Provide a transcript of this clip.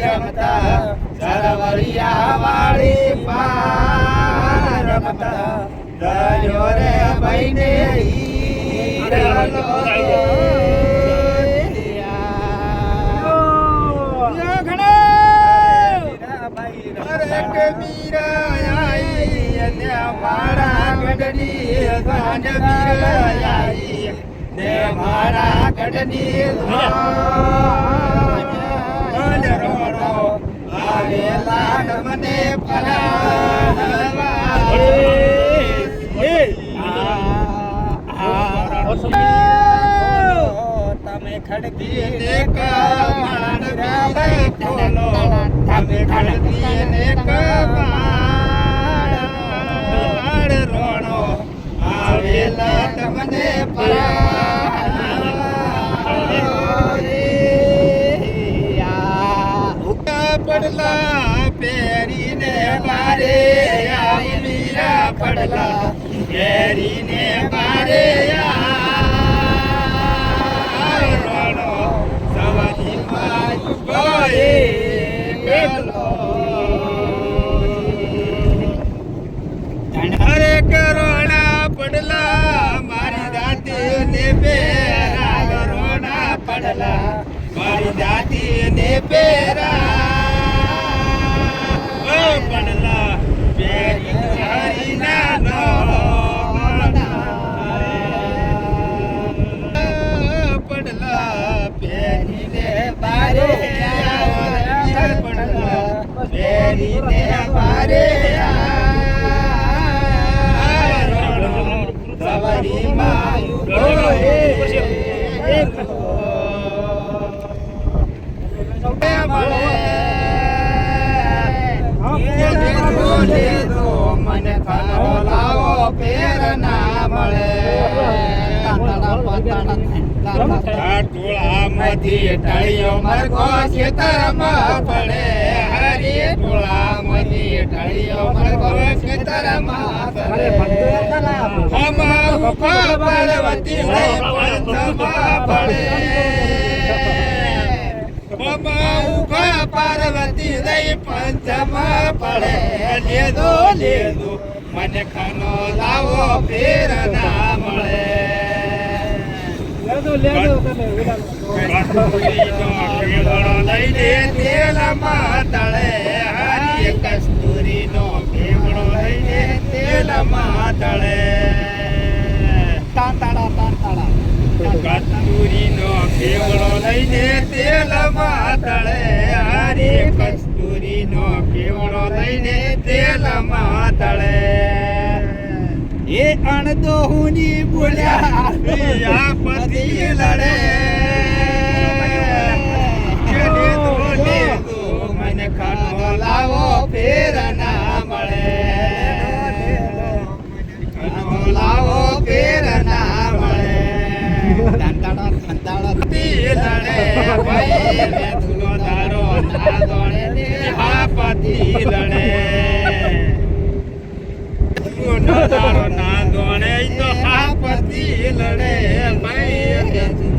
રમતા સરવરિયા વાળી પા રમતા દયો રે આઈ અને મારા ગઢની પડલા પેરીને મારે આઈ મીરા પડલા પેરીને મારે આઈ રોણો સવાની માય ગોએ ગેલો અરે કરોણા પડલા મારી દાતી ને પેરા કરોણા પડલા મારી દાતી ને પેરા ઓ પડલા પેરી હરી ના નો પડલા પેરી ને બારે પડલા પેરી ને બારે સવારી મને પડે લાવો પેર ના મળે ટોળામાંથી ટાળીઓ મરકો ખેતરમાં પડે. ઊભા પાર્વતી પંથમાં પડે. હમા ઊભા પાર્વતી પંથમાં પડે. લેદો લેદો મને ખાનો લાવો ફેર ના મળે. કસ્તુરીનો કેવડો લઈને તેલમાં તળે તેલમાં તળે. કસ્તુરીનો કેવડો લઈને તેલમાં તળે હરી કસ્તુરીનો કેવડો લઈને તેલમાં તળે. અણદો હુની બોલ્યા લડે. મને ખાનો લાવો ફેર ના મળે. લાવો મળે. ધંધાડો ધંધાડો લડે. ભાઈ ધૂલો દાડો લડે. ગણે તો હાપતી લડે ભાઈ